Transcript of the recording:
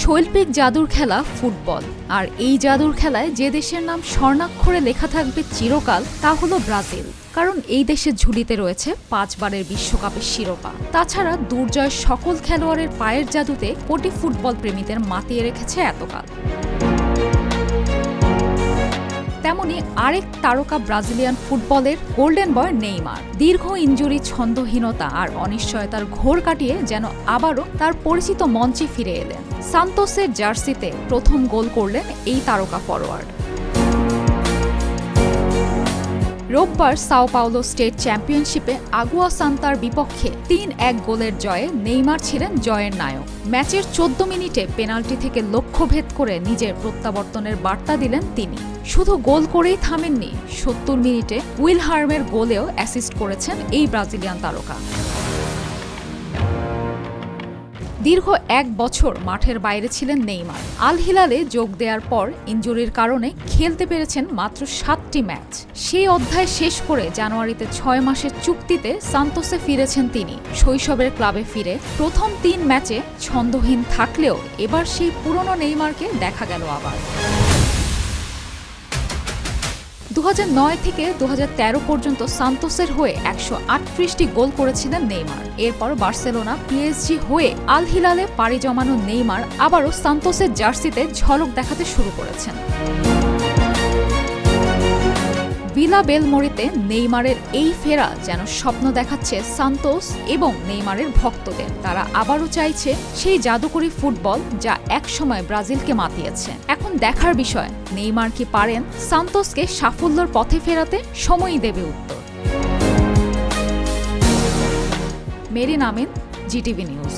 শৈল্পিক জাদুর খেলা ফুটবল। আর এই জাদুর খেলায় যে দেশের নাম স্বর্ণাক্ষরে লেখা থাকবে চিরকাল, তা হলো ব্রাজিল। কারণ এই দেশের ঝুলিতে রয়েছে পাঁচবারের বিশ্বকাপের শিরোপা। তাছাড়া দুর্জয় সকল খেলোয়াড়ের পায়ের জাদুতে কোটি ফুটবল প্রেমীদের মাতিয়ে রেখেছে এতকাল। তেমনি আরেক তারকা ব্রাজিলিয়ান ফুটবলের গোল্ডেন বয় নেইমার। দীর্ঘ ইঞ্জুরি, ছন্দহীনতা আর অনিশ্চয়তার ঘোর কাটিয়ে যেন আবারও তার পরিচিত মঞ্চে ফিরে এলেন। সান্তোসের জার্সিতে প্রথম গোল করলেন এই তারকা ফরোয়ার্ড। রোববার সাও পাওলো স্টেট চ্যাম্পিয়নশিপে আগুয়া সান্তার বিপক্ষে তিন এক গোলের জয়ে নেইমার ছিলেন জয়ের নায়ক। ম্যাচের চোদ্দ মিনিটে পেনাল্টি থেকে লক্ষ্যভেদ করে নিজের প্রত্যাবর্তনের বার্তা দিলেন তিনি। শুধু গোল করেই থামেননি, সত্তর মিনিটে উইল হার্মের গোলেও অ্যাসিস্ট করেছেন এই ব্রাজিলিয়ান তারকা। দীর্ঘ এক বছর মাঠের বাইরে ছিলেন নেইমার। আল হিলালে যোগ দেওয়ার পর ইঞ্জুরির কারণে খেলতে পেরেছেন মাত্র সাতটি ম্যাচ। সেই অধ্যায় শেষ করে জানুয়ারিতে ছয় মাসের চুক্তিতে সান্তোসে ফিরেছেন তিনি। শৈশবের ক্লাবে ফিরে প্রথম তিন ম্যাচে ছন্দহীন থাকলেও এবার সেই পুরনো নেইমারকে দেখা গেল আবার। দু হাজার নয় থেকে দু হাজার তেরো পর্যন্ত সান্তোসের হয়ে একশো আটত্রিশটি গোল করেছিলেন নেইমার। এরপর বার্সেলোনা পিএসজি হয়ে আল হিলালে পাড়ি জমানো নেইমার আবারও সান্তোসের জার্সিতে ঝলক দেখাতে শুরু করেছেন। ভিলা বেলমরিতে নেইমারের এই ফেরা যেন স্বপ্ন দেখাচ্ছে সান্তোস এবং নেইমারের ভক্তদের। তারা আবারও চাইছে সেই জাদুকরী ফুটবল যা একসময় ব্রাজিলকে মাতিয়েছে। এখন দেখার বিষয়, নেইমার কি পারেন সান্তোসকে সাফল্যের পথে ফেরাতে? সময়ই দেবে উত্তর। Merin Amin, GTV news.